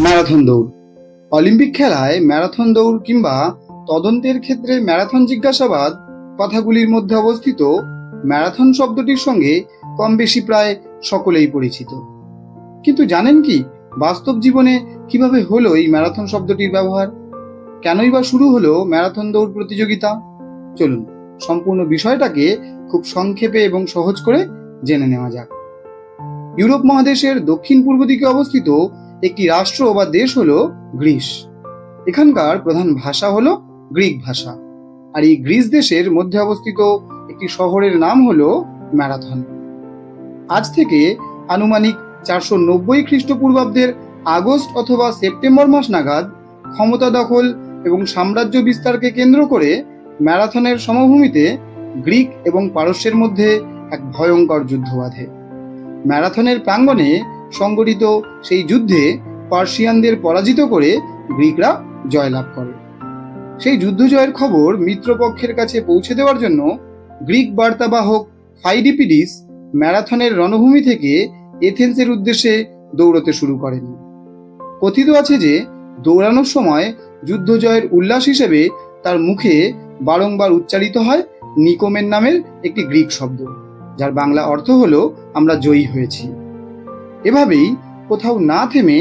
Marathon দৌড়। Olympic খেলায় marathon দৌড় কিংবা তদন্তের ক্ষেত্রে ম্যারাথন জিজ্ঞাসাবাদ কথাগুলির মধ্যে অবস্থিত ম্যারাথন শব্দটির সঙ্গে কম বেশি প্রায় সকলেই পরিচিত। কিন্তু জানেন কি, বাস্তব জীবনে কীভাবে হলো এই ম্যারাথন শব্দটির ব্যবহার? কেনই বা শুরু হলো ম্যারাথন দৌড় প্রতিযোগিতা? চলুন, সম্পূর্ণ বিষয়টাকে খুব সংক্ষেপে এবং সহজ করে জেনে নেওয়া যাক। ইউরোপ মহাদেশের দক্ষিণ পূর্ব দিকে অবস্থিত একটি রাষ্ট্র বা দেশ হলো গ্রিস। এখানকার প্রধান ভাষা হলো গ্রিক ভাষা। আর এই গ্রিস দেশের মধ্যে অবস্থিত একটি শহরের নাম হলো ম্যারাথন। আজ থেকে আনুমানিক চারশো নব্বই খ্রিস্টপূর্বাব্দের আগস্ট অথবা সেপ্টেম্বর মাস নাগাদ ক্ষমতা দখল এবং সাম্রাজ্য বিস্তারকে কেন্দ্র করে ম্যারাথনের সমভূমিতে গ্রিক এবং পারস্যের মধ্যে এক ভয়ঙ্কর যুদ্ধ বাঁধে। ম্যারাথনের প্রাঙ্গণে সংগঠিত সেই যুদ্ধে পার্সিয়ানদের পরাজিত করে গ্রিকরা জয়লাভ করে। সেই যুদ্ধ জয়ের খবর মিত্রপক্ষের কাছে পৌঁছে দেওয়ার জন্য গ্রিক বার্তাবাহক ফাইডিপিডিস ম্যারাথনের রণভূমি থেকে এথেন্সের উদ্দেশ্যে দৌড়তে শুরু করেন। কথিত আছে যে, দৌড়ানোর সময় যুদ্ধ জয়ের উল্লাস হিসেবে তার মুখে বারংবার উচ্চারিত হয় নিকোমের নামের একটি গ্রিক শব্দ, যার বাংলা অর্থ হলো, আমরা জয়ী হয়েছি। এভাবেই কোথাও না থেমে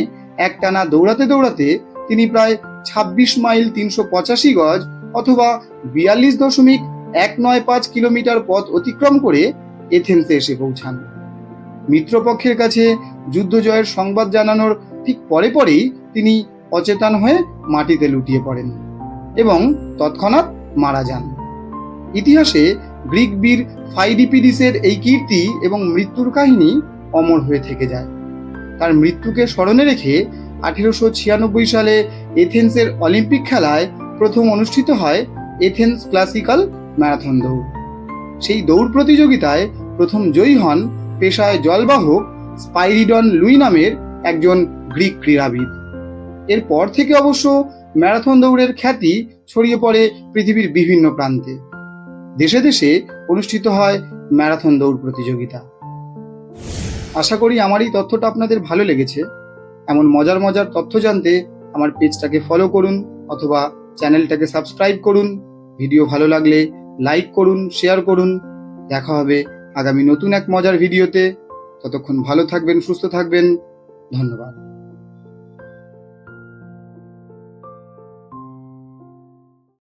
একটানা দৌড়াতে দৌড়াতে তিনি প্রায় ছাব্বিশ মাইল তিনশো পঁচাশি গজ অথবা বিয়াল্লিশ দশমিক এক নয় পাঁচ কিলোমিটার পথ অতিক্রম করে এথেন্সে এসে পৌঁছান। মিত্রপক্ষের কাছে যুদ্ধ জয়ের সংবাদ জানানোর ঠিক পরে পরেই তিনি অচেতন হয়ে মাটিতে লুটিয়ে পড়েন এবং তৎক্ষণাৎ মারা যান। ইতিহাসে গ্রিক বীর ফাইডিপিডিসের এই কীর্তি এবং মৃত্যুর কাহিনী অমর হয়ে থেকে যায়। তার মৃত্যুকে স্মরণে রেখে আঠেরোশো ছিয়ানব্বই সালে এথেন্সের অলিম্পিক খেলায় প্রথম অনুষ্ঠিত হয় এথেন্স ক্লাসিক্যাল ম্যারাথন দৌড়। সেই দৌড় প্রতিযোগিতায় প্রথম জয়ী হন পেশায় জলবাহক স্পাইরিডন লুই নামের একজন গ্রিক ক্রীড়াবিদ। এরপর থেকে অবশ্য ম্যারাথন দৌড়ের খ্যাতি ছড়িয়ে পড়ে পৃথিবীর বিভিন্ন প্রান্তে। দেশে দেশে অনুষ্ঠিত হয় ম্যারাথন দৌড় প্রতিযোগিতা। আশা করি আমার এই তথ্যটা আপনাদের ভালো লেগেছে। এমন মজার মজার তথ্য জানতে আমার পেজটাকে ফলো করুন অথবা চ্যানেলটাকে সাবস্ক্রাইব করুন। ভিডিও ভালো লাগলে লাইক করুন শেয়ার করুন। দেখা হবে আগামী নতুন এক মজার ভিডিওতে ততক্ষণ ভালো থাকবেন, সুস্থ থাকবেন। ধন্যবাদ।